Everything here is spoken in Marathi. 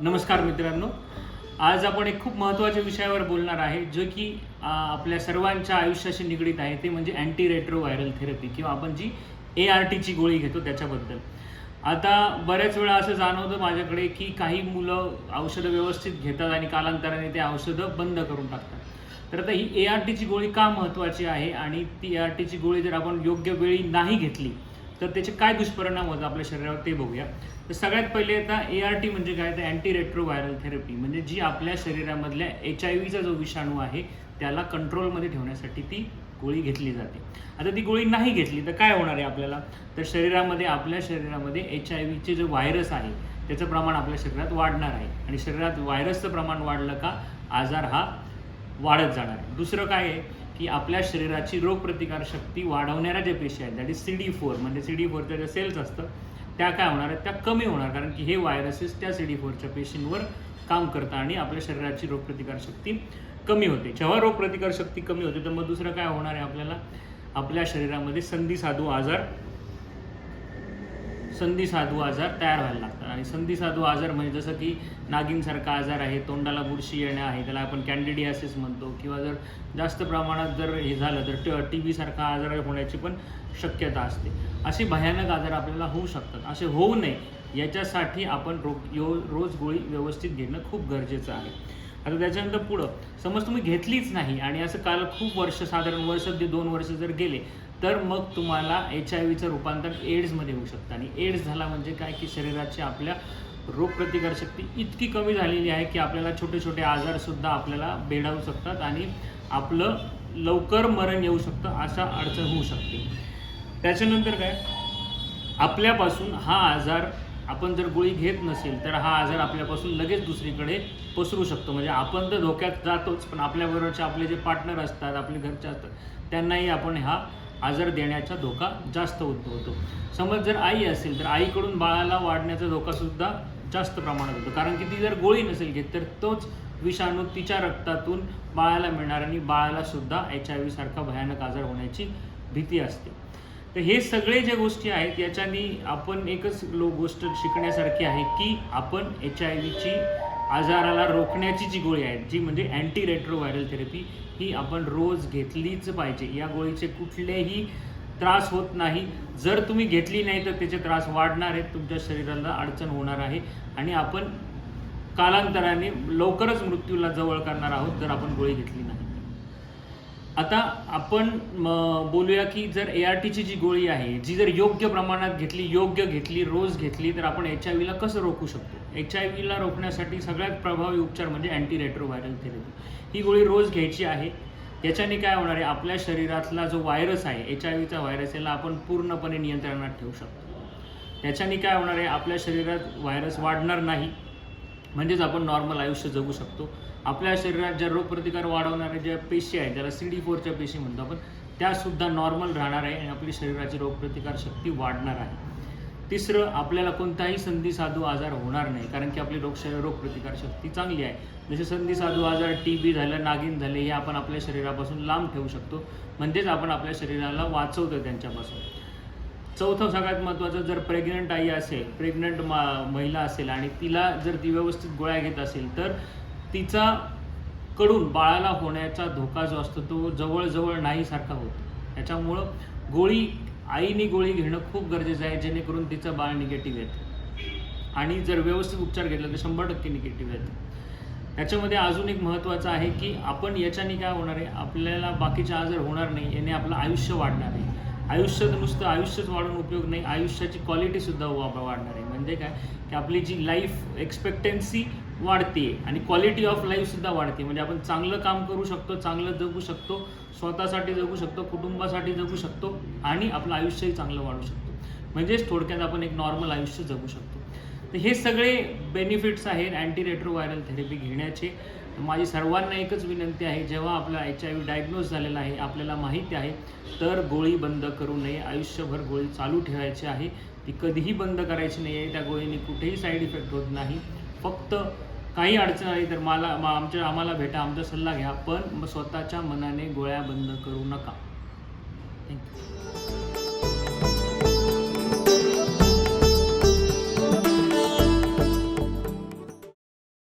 नमस्कार मित्रांनो. आज आपण एक खूप महत्त्वाच्या विषयावर बोलणार आहे जो की आपल्या सर्वांच्या आयुष्याशी निगडीत आहे. ते म्हणजे अँटी रेट्रो व्हायरल थेरपी किंवा आपण जी ए आर टीची गोळी घेतो त्याच्याबद्दल. आता बऱ्याच वेळा असं जाणवतं माझ्याकडे की काही मुलं औषधं व्यवस्थित घेतात आणि कालांतराने ते औषधं बंद करून टाकतात. तर आता ही ए आर टीची गोळी का महत्त्वाची आहे? आणि ती ए आर टीची गोळी जर आपण योग्य वेळी नाही घेतली तर त्याचे काय दुष्परिणाम होतात आपल्या शरीरावर ते बघूया. तर सगळ्यात पहिले आता ए आर टी म्हणजे काय? तर अँटी रेट्रोव्हायरल थेरपी म्हणजे जी आपल्या शरीरामधल्या एच आय व्हीचा जो विषाणू आहे त्याला कंट्रोलमध्ये ठेवण्यासाठी ती गोळी घेतली जाते. आता ती गोळी नाही घेतली तर काय होणार आहे आपल्याला? तर शरीरामध्ये आपल्या शरीरामध्ये एच आय व्हीचे जो व्हायरस आहे त्याचं प्रमाण आपल्या शरीरात वाढणार आहे. आणि शरीरात व्हायरसचं प्रमाण वाढलं का? आजार हा वाढत जाणार आहे. दुसरं काय आहे? की आपल्या शरीराची रोगप्रतिकार शक्ती वाढवणाऱ्या ज्या पेशी आहेत that is C D four म्हणजे सी डी फोरच्या ज्या सेल्स असतं त्या काय होणार आहेत? त्या कमी होणार कारण की हे व्हायरसेस त्या सी डी फोरच्या पेशींवर काम करतं आणि आपल्या शरीराची रोगप्रतिकार शक्ती कमी होते. जेव्हा रोगप्रतिकार शक्ती कमी होते तर मग दुसरं काय होणार आहे आपल्याला? आपल्या शरीरामध्ये संधी साधू आजार संधी साधू आजार तयार व्हायला लागतात. आणि संधी साधू आजार म्हणजे जसं की नागिनसारखा आजार आहे तोंडाला बुरशी येणं आहे त्याला आपण कॅन्डिडियासिस म्हणतो. किंवा जर जास्त प्रमाणात जर हे झालं तर टी बीसारखा आजार होण्याची पण शक्यता असते. असे भयानक आजार आपल्याला होऊ शकतात. असे होऊ नये याच्यासाठी आपण रो यो रोज गोळी व्यवस्थित घेणं खूप गरजेचं आहे. आता त्याच्यानंतर पुढं समज तुम्ही घेतलीच नाही आणि असं काल खूप वर्ष साधारण वर्ष ते दोन वर्ष जर गेले तर मग तुम्हाला एच आय व्हीचं रूपांतर एड्समध्ये होऊ शकतं. आणि एड्स झाला म्हणजे काय? की शरीराची आपल्या रोगप्रतिकारशक्ती इतकी कमी झालेली आहे की आपल्याला छोटे छोटे आजारसुद्धा आपल्याला बेडावू शकतात आणि आपलं लवकर मरण येऊ शकतं अशा अडचण होऊ शकते. त्याच्यानंतर काय? आपल्यापासून हा आजार आपण जर गोळी घेत नसेल तर हा आजार आपल्यापासून लगेच दुसरीकडे पसरू शकतो. म्हणजे आपण तर धोक्यात जातोच पण आपल्याबरोबरचे आपले जे पार्टनर असतात आपले घरचे असतात त्यांनाही आपण हा आजार देण्याचा धोका जास्त उद्भवतो समज जर आई असेल तर आईकडून बाळाला वाढण्याचा धोकासुद्धा जास्त प्रमाणात होतो. कारण की ती जर गोळी नसेल घेत तर तोच विषाणू तिच्या रक्तातून बाळाला मिळणार आणि बाळाला सुद्धा एच आय व्ही सारखा भयानक आजार होण्याची भीती असते. तर हे सगळे जे गोष्टी आहेत याच्यानी आपण एकच लो गोष्ट शिकण्यासारखी आहे की आपण एच आय व्हीची आजाराला रोखण्याची जी गोळी आहे जी म्हणजे अँटी रेट्रोव्हायरल थेरपी ही आपण रोज घेतलीच पाहिजे. या गोळीचे कुठलेही त्रास होत नाही. जर तुम्ही घेतली नाही तर त्याचे त्रास वाढणार आहेत. तुमच्या शरीराला अडचण होणार आहे. आणि आपण कालांतराने लवकरच मृत्यूला जवळ करणार आहोत जर आपण गोळी घेतली नाही. आता आपण म, बोलूया की जर ए आर टीची जी गोळी आहे जी जर योग्य प्रमाणात घेतली योग्य घेतली रोज घेतली तर आपण एच आय व्हीला कसं रोखू शकतो? एच आय व्हीला रोखण्यासाठी सगळ्यात प्रभावी उपचार म्हणजे अँटी रेट्रोव्हायरल थेरपी ही गोळी रोज घ्यायची आहे. याच्याने काय होणार आहे? आपल्या शरीरातला जो व्हायरस आहे एच आय व्हीचा व्हायरस याला आपण पूर्णपणे नियंत्रणात ठेवू शकतो. याच्याने काय होणार आहे? आपल्या शरीरात व्हायरस वाढणार नाही. म्हणजेच आपण नॉर्मल आयुष्य जगू शकतो. आपल्या शरीरात ज्या रोगप्रतिकार वाढवणाऱ्या ज्या पेशी आहेत ज्याला सी डी फोरच्या पेशी म्हणतो आपण त्यासुद्धा नॉर्मल राहणार आहे आणि आपली शरीराची रोगप्रतिकार शक्ती वाढणार आहे. तिसरं आपल्याला कोणताही संधी साधू आजार होणार नाही कारण की आपली रोगश रोगप्रतिकार शक्ती चांगली आहे. जसे संधी साधू आजार टी बी झालं नागिन झाले हे आपण आपल्या शरीरापासून लांब ठेवू शकतो. म्हणजेच आपण आपल्या शरीराला वाचवतो त्यांच्यापासून. चौथं सगळ्यात महत्त्वाचं जर प्रेग्नंट आई असेल प्रेग्नंट मा महिला असेल आणि तिला जर ती व्यवस्थित गोळ्या घेत असेल तर तिचा कडून बाळाला होण्याचा धोका जो असतो तो जवळजवळ नाहीसारखा होतो. त्याच्यामुळं गोळी आईने गोळी घेणं खूप गरजेचं आहे जेणेकरून तिचं बाळ निगेटिव्ह येतं. आणि जर व्यवस्थित उपचार घेतला तर शंभर टक्के निगेटिव्ह येतं. त्याच्यामध्ये अजून एक महत्त्वाचं आहे की आपण याच्याने काय होणार आहे आपल्याला बाकीचे आजार होणार नाही याने आपलं आयुष्य वाढणार आहे. आयुष्य नुसतं आयुष्यच वाढून उपयोग नाही आयुष्याची क्वालिटीसुद्धा वाढणार आहे. म्हणजे काय? की आपली जी लाईफ एक्सपेक्टन्सी वाढते आणि क्वालिटी ऑफ लाईफसुद्धा वाढते. म्हणजे आपण चांगलं काम करू शकतो चांगलं जगू शकतो स्वतःसाठी जगू शकतो कुटुंबासाठी जगू शकतो आणि आपलं आयुष्यही चांगलं वाढू शकतो. म्हणजेच थोडक्यात आपण एक नॉर्मल आयुष्य जगू शकतो. तर हे सगळे बेनिफिट्स आहेत अँटी रेट्रोव्हायरल थेरपी घेण्याचे. माझी सर्वांना एकच विनंती आहे जेव्हा आपला एच आय व्ही डायग्नोज झालेला आहे आपल्याला माहिती आहे तर गोळी बंद करू नये. आयुष्यभर गोळी चालू ठेवायची आहे. ती कधीही बंद करायची नाही आहे त्या गोळीने कुठेही साईड इफेक्ट होत नाही. फक्त काही अडचण आली तर मला मा- आमच्या आम्हाला भेटा आमचा सल्ला घ्या. पण स्वतःच्या मनाने गोळ्या बंद करू नका. थँक्यू